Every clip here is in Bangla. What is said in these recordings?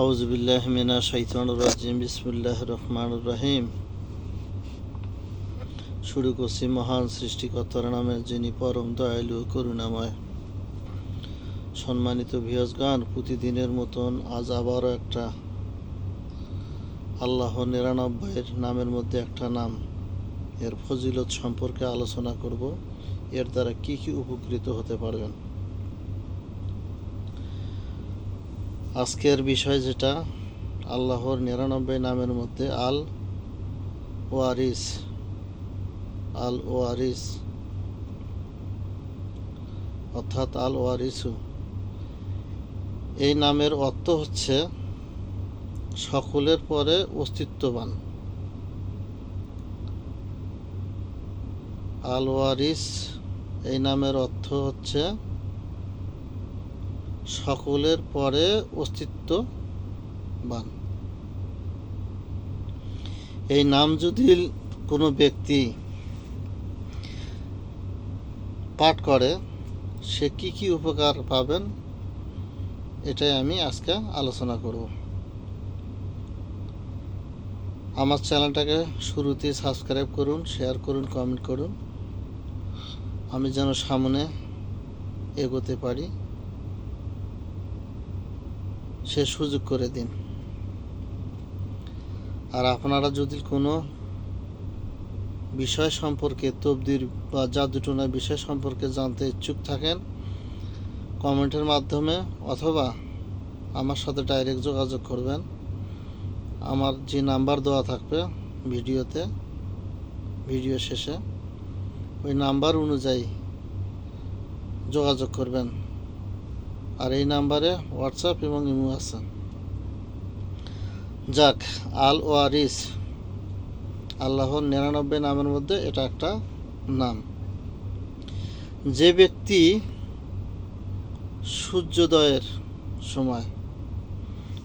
আউজবিল্লাহ মিনা শৈতান রাজিম বিসমুল্লাহ রহমান রহিম। শুরু করছি মহান সৃষ্টিকর্তার নামে, যিনি পরম দয়ালু, করুণাময়। সম্মানিত ভিয়সগান প্রতিদিনের মতন আজ আবারও একটা আল্লাহ নিরানব্বইয়ের নামের মধ্যে একটা নাম। এর ফজিলত সম্পর্কে আলোচনা করব। এর দ্বারা কি কি উপকৃত হতে পারবেন? আজকের বিষয় যেটা, আল্লাহর নিরানব্বই নামের মধ্যে আল ওয়ারিস। আল ওয়ারিস। অর্থাৎ আল ওয়ারিসু। এই নামের অর্থ হচ্ছে সকলের পরে অস্তিত্ববান। আল ওয়ারিস, এই নামের অর্থ হচ্ছে সকলের পরে অস্তিত্ববান এই নাম যদি কোনো ব্যক্তি পাঠ করে, সে কি কি উপকার পাবেন, এটাই আমি আজকে আলোচনা করব। আমার চ্যানেলটাকে শুরুতেই সাবস্ক্রাইব করুন, শেয়ার করুন, কমেন্ট করুন। আমি যেন সামনে এগোতে পারি। সে সুযোগ করে দিন। আর আপনারা যদি কোনো বিষয় সম্পর্কে তবদির বা জাদুটনার বিষয় সম্পর্কে জানতে ইচ্ছুক থাকেন, কমেন্টের মাধ্যমে অথবা আমার সাথে ডাইরেক্ট যোগাযোগ করবেন। আমার যে নাম্বার দেওয়া থাকবে ভিডিওতে, ভিডিও শেষে, ওই নাম্বার অনুযায়ী যোগাযোগ করবেন। আর এই নাম্বারে হোয়াটসঅ্যাপ এবং ইমো আছে। যাক, আল ওয়ারিস, আল্লাহর নিরানব্বই নামের মধ্যে এটা একটা নাম। যে ব্যক্তি সূর্যোদয়ের সময়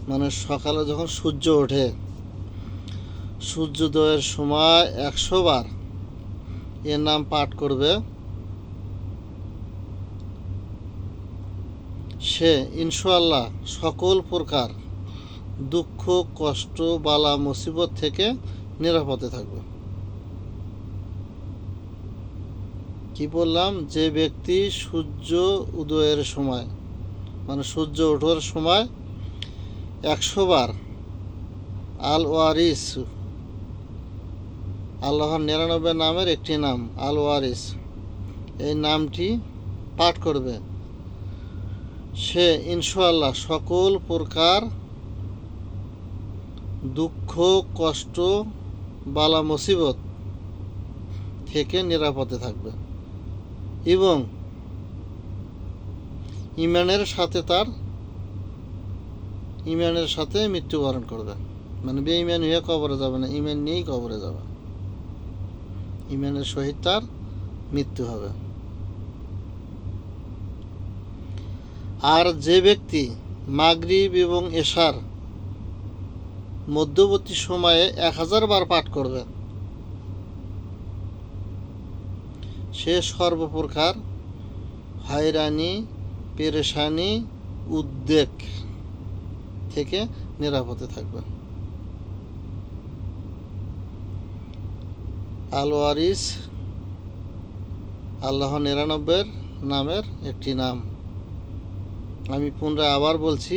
মানে সকালে যখন সূর্য ওঠে, সূর্যোদয়ের সময় একশো বার এর নাম পাঠ করবে। সে ইনশাল্লাহ সকল প্রকার দুঃখ, কষ্ট, বালা, মুসিবত থেকে নিরাপদে থাকবে। কি বললাম? যে ব্যক্তি সূর্য উদয়ের সময় মানে সূর্য ওঠার সময় একশো বার আল ওয়ারিস আল্লাহর নিরানব্বই নামের একটি নাম আল ওয়ারিস এই নামটি পাঠ করবে। সে ইনশাল্লাহ সকল প্রকার দুঃখ, কষ্ট, বালা মুসিবত থেকে নিরাপদে থাকবে এবং ইমানের সাথে তার, ইমানের সাথে মৃত্যুবরণ করবে। মানে বেঈমান হয়ে কবরে যাবে না ইমান নিয়েই কবরে যাবে। ইমানের সহিত তার মৃত্যু হবে। আর যে ব্যক্তি মাগরিব এবং এশার মধ্যবর্তী সময়ে এক হাজার বার পাঠ করবে, সে সর্বপ্রকার হয়রানি, পেরেশানি, উদ্বেগ থেকে নিরাপদে থাকবে আল ওয়ারিস আল্লাহ নিরানব্বইয়ের নামের একটি নাম। আমি পুনরায় আবার বলছি,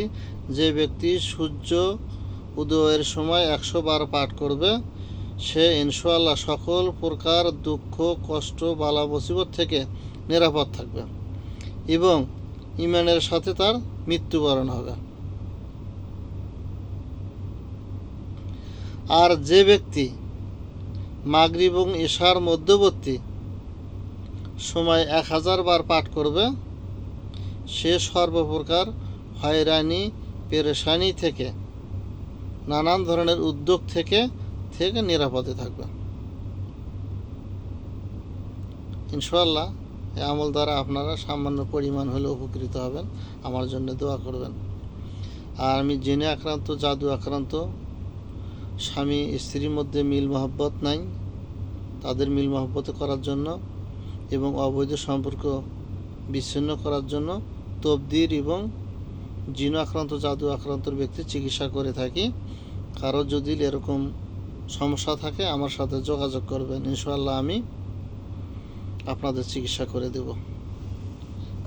যে ব্যক্তি সূর্য উদয়ের সময় একশো বার পাঠ করবে, সে ইনশাল্লাহ সকল প্রকার দুঃখ, কষ্ট, বালা মুসিবত থেকে নিরাপদ থাকবে এবং ইমানের সাথে তার মৃত্যুবরণ হবে। আর যে ব্যক্তি মাগরিব এবং ঈশার মধ্যবর্তী সময় এক হাজার বার পাঠ করবে সে সর্বপ্রকার হয়রানি, পেরেশানি থেকে, নানান ধরনের উদ্যোগ থেকে থেকে নিরাপদে থাকবে। ইনশাল্লাহ এই আমল দ্বারা আপনারা সামান্য পরিমাণ হলে উপকৃত হবেন। আমার জন্য দোয়া করবেন। আর আমি জেনে আক্রান্ত, জাদু আক্রান্ত, স্বামী, স্ত্রীর মধ্যে মিল মহব্বত নাই। তাদের মিল মহব্বত করার জন্য এবং অবৈধ সম্পর্ক বিচ্ছিন্ন করার জন্য তবদির এবং জিন আক্রান্ত, জাদু আক্রান্ত ব্যক্তি চিকিৎসা করে থাকি। কারও যদি এরকম সমস্যা থাকে, আমার সাথে যোগাযোগ করবেন। ইনশাআল্লাহ আমি আপনাদের চিকিৎসা করে দেব।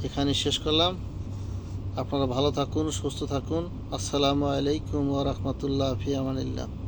এখানে শেষ করলাম। আপনারা ভালো থাকুন, সুস্থ থাকুন। আসসালামু আলাইকুম ওয়া রাহমাতুল্লাহি ফি আমানিল্লাহ